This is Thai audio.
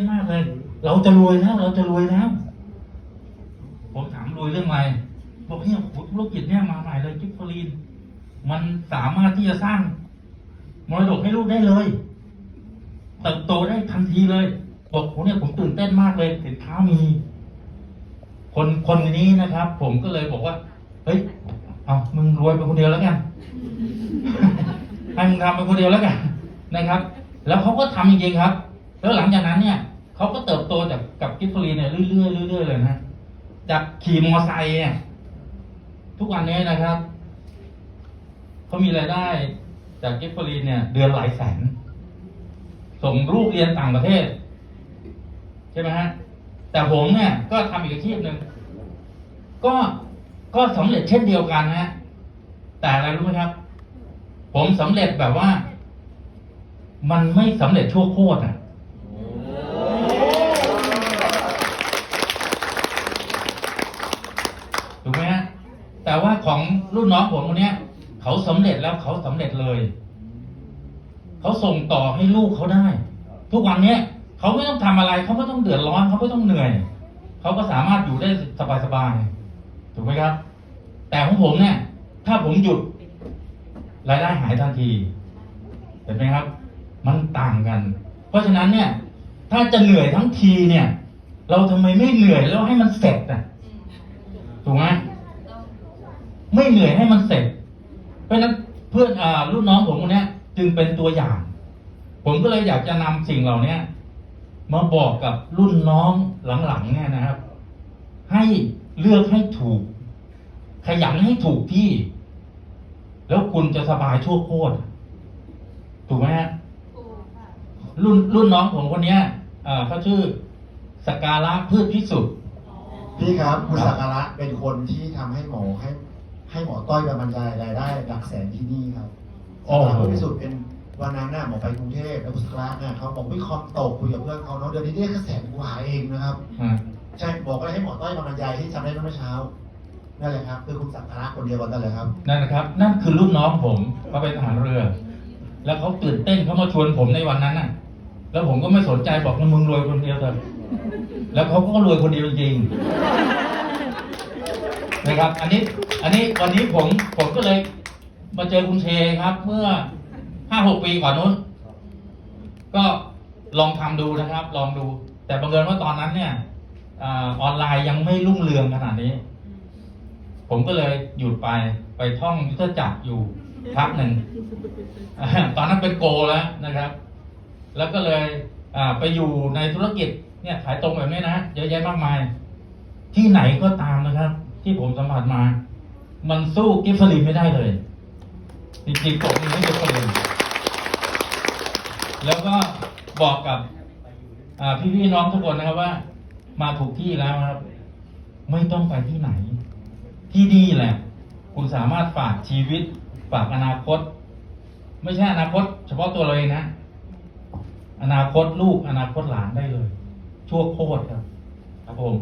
นมากเลย เราจะรวยแล้ว เราจะรวยแล้ว ผมถามรวยเรื่องอะไรบอกเนี่ยโหธุรกิจเนี่ยมาใหม่เลยกิฟฟรีน มันสามารถที่จะสร้างมรดกให้ลูกได้เลยเติบโตได้ทันทีเลย บอกผมเนี่ยผมตื่นเต้นมากเลยสินค้ามี คนคนนี้นะครับ ผมก็เลยบอกว่า เฮ้ยเอามึงรวยไปคนเดียวแล้วกันให้มึงทำไปคนเดียวแล้วกันนะครับ แล้วเขาก็ทำจริงๆครับ แล้วหลังจากนั้นเนี่ย เขาก็เติบโตจากกับกิฟฟรีเนี่ยเรื่อยๆเรื่อยๆเลยนะจากขี่มอไซค์เนี่ยทุกวันนี้นะครับเขามีรายได้จากกิฟฟรีเนี่ย เดือนหลายแสน ส่งลูกเรียนต่างประเทศ ใช่ไหมฮะ แต่ผมเนี่ย ก็ทำอีกอาชีพหนึ่งก็ก็สำเร็จเช่นเดียวกันนะฮะแต่อะไรรู้ไหมครับ ผมสำเร็จแบบว่า มันไม่สำเร็จชั่วโคตรอะ ถูกไหมฮะ แต่ว่าของ รุ่นน้องผมคนนี้ยเขาสำเร็จแล้วเขาสำเร็จเลย เขาส่งต่อให้ลูกเขาได้ ทุกวันเนี้ยเขาไม่ต้องทำอะไร เขาไม่ต้องเดือดร้อน เขาไม่ต้องเหนื่อย เขาก็สามารถอยู่ได้สบายๆถูกไหมครับ แต่ของผมเนี่ย ถ้าผมหยุดรายได้หายทันที เห็นไหมครับ มันต่างกัน เพราะฉะนั้นเนี่ย ถ้าจะเหนื่อยทั้งทีเนี่ย เราทำไมไม่เหนื่อยแล้วให้มันเสร็จอะ ถูกไหมไม่ เหนื่อยให้มันเสร็จ เพราะฉะนั้นเพื่อนอ่ารุ่นน้องผมคนเนี้ยจึงเป็นตัวอย่าง ผมก็เลยอยากจะนำสิ่งเหล่าเนี้ยมาบอกกับรุ่นน้องหลังๆเนี่ยนะครับ ให้เลือกให้ถูก ขยันให้ถูกที่ แล้วคุณจะสบายชั่วโคตรถูกไหมฮะรุ่นรุ่นน้องผมคนเนี้ยเอ่อเขาชื่อสกาละพืชพิสุทธิ์พี่ครับคุณครับสักการะเป็นคนที่ทำให้หมอให้ ให้หมอต้อยมาบรรยายรายได้หลักแสนที่นี่ครับโอ้โหสาขาที่สุดเป็นวันนั้นน่ะหมอไปกรุงเทพแล้วคุณสักการะเนี่ยเขาบอกวิคอมตกคุยกับเพื่อนเขาเนาะเดือนนี้ได้แค่แสนกว่าเองนะครับอ่าใช่บอกก็เลยให้หมอต้อยมาบรรยายที่จำได้เมื่อเช้านั่นแหละครับคือคุณสักการะคนเดียวกันนั่นแหละครับ นั่นนะครับ นั่นคือรุ่นน้องผมเขาเป็นทหารเรือ แล้วเขาตื่นเต้นเขามาชวนผมในวันนั้นน่ะ แล้วผมก็ไม่สนใจบอกมึงรวยคนเดียวเถอะแล้วเขาก็รวยคนเดียวจริงๆนะครับ อันนี้ อันนี้วันนี้ผมผมก็เลย มาเจอคุณเชครับ เมื่อห้าหกปีก่อนนู้น ก็ลองทำดูนะครับ ลองดู แต่บังเอิญว่าตอนนั้นเนี่ยออนไลน์ยังไม่รุ่งเรืองขนาดนี้ ผมก็เลยหยุดไปไปท่องยุทธจักรอยู่พักหนึ่งตอนนั้นเป็นโกแล้วนะครับ แล้วก็เลยไปอยู่ในธุรกิจเนี่ยขายตรงแบบนี้นะเยอะแยะมากมาย ที่ไหนก็ตามนะครับ ที่ผมสัมผัสมา มันสู้กิฟฟรีไม่ได้เลย จริงๆผมมีให้กิฟฟรีแล้วก็บอกกับอ่พี่ๆน้องทุกคนนะครับว่า มาถูกที่แล้วครับ ไม่ต้องไปที่ไหน ที่นี่แหละ คุณสามารถฝากชีวิต ฝากอนาคต ไม่ใช่อนาคต เฉพาะตัวเราเองนะ อนาคตลูกอนาคตหลานได้เลย ชั่วโคตรครับครับผม